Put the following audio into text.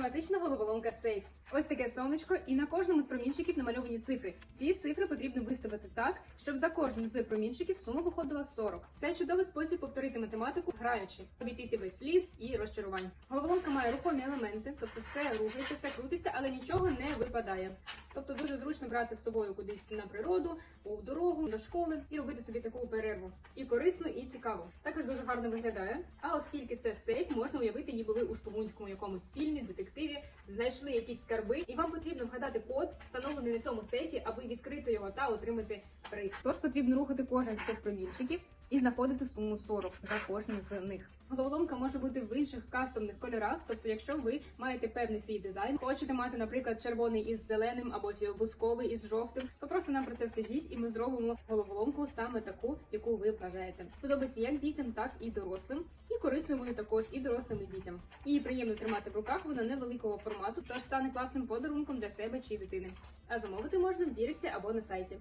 Математична головоломка Сейф. Ось таке сонечко, і на кожному з промінчиків намальовані цифри. Ці цифри потрібно виставити так, щоб за кожним з промінчиків сума виходила 40. Це чудовий спосіб повторити математику, граючи, обійтися без сліз і розчарувань. Головоломка має рухомі елементи, тобто все рухається, все крутиться, але нічого не випадає. Тобто дуже зручно брати з собою кудись на природу, у дорогу, до школи і робити собі таку перерву. І корисно, і цікаво. Також дуже гарно виглядає. А оскільки це сейф, можна уявити, її ви у шпигунському якомусь фільмі, детективі, знайшли якісь скарби, і вам потрібно вгадати код, встановлений на цьому сейфі, аби відкрити його та отримати приз. Тож потрібно рухати кожен з цих промінчиків і знаходити суму 40 за кожним з них. Головоломка може бути в інших кастомних кольорах, тобто, якщо ви маєте певний свій дизайн, хочете мати, наприклад, червоний із зеленим або бусковий із жовтим, то просто нам про це скажіть, і ми зробимо головоломку саме таку, яку ви бажаєте. Сподобається як дітям, так і дорослим. І корисною буде також і дорослим і дітям. Її приємно тримати в руках, вона невеликого формату, тож стане класним подарунком для себе чи дитини. А замовити можна в Діректі або на сайті.